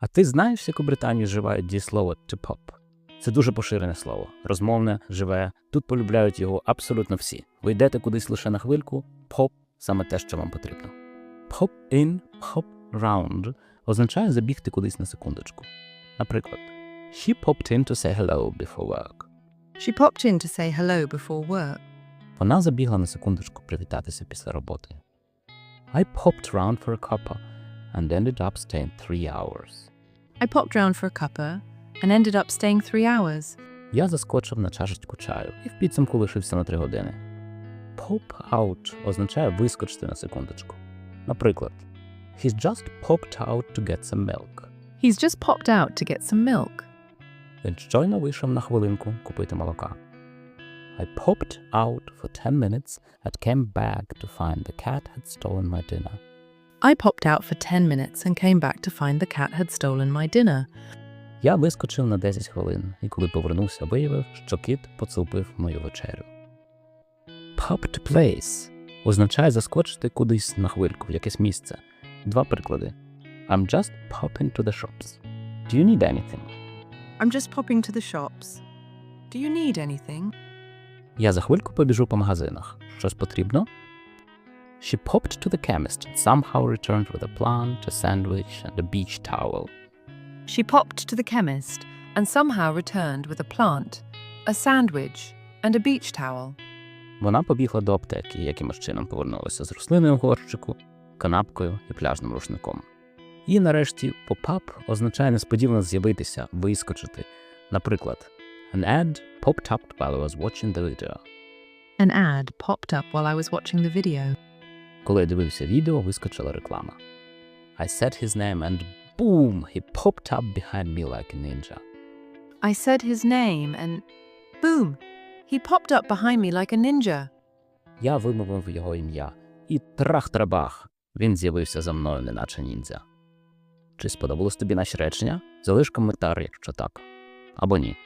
А ти знаєш, як у Британії вживають дієслово to pop? Це дуже поширене слово, розмовне, живе. Тут полюбляють його абсолютно всі. Ви йдете кудись лише на хвильку, pop – саме те, що вам потрібно. Pop in, pop round означає забігти кудись на секундочку. Наприклад, She popped in to say hello before work. She popped in to say hello before work. Вона забігла на секундочку привітатися після роботи. I popped round for a cuppa and ended up staying three hours. I popped round for a cuppa and ended up staying three hours. Я заскочив на чашечку чаю і в підсумку лишився на три години. Pop out означає вискочити на секундочку. Наприклад, He's just popped out to get some milk. He's just popped out to get some milk. Він щойно вийшов на хвилинку купити молока. I popped out for 10 minutes and came back to find the cat had stolen my dinner. I popped out for 10 minutes and came back to find the cat had stolen my dinner. Я вискочив на 10 хвилин, і коли повернувся, виявив, що кіт поцупив мою вечерю. Pop to place означає заскочити кудись на хвильку, в якесь місце. Два приклади. I'm just popping to the shops. Do you need anything? I'm just popping to the shops. Do you need anything? Я за хвильку побіжу по магазинах. Щось потрібно? She popped to the chemist and somehow returned with a plant, a sandwich, and a beach towel. She popped to the chemist and somehow returned with a plant, a sandwich, and a beach towel. Вона побігла до аптеки, і якимось чином повернулася з рослиною в горщику, канапкою і пляжним рушником. І нарешті pop-up означає несподівано з'явитися, вискочити. Наприклад, an ad popped up while I was watching the video. An ad popped up while I was watching the video. Коли я дивився відео, вискочила реклама. I said his name and boom, he popped up behind me like a ninja. I said his name and boom, he popped up behind me like a ninja. Я вимовив його ім'я, і трах-трабах, він з'явився за мною, неначе ніндзя. Чи сподобалось тобі наші речення? Залиш коментар, якщо так. Або ні.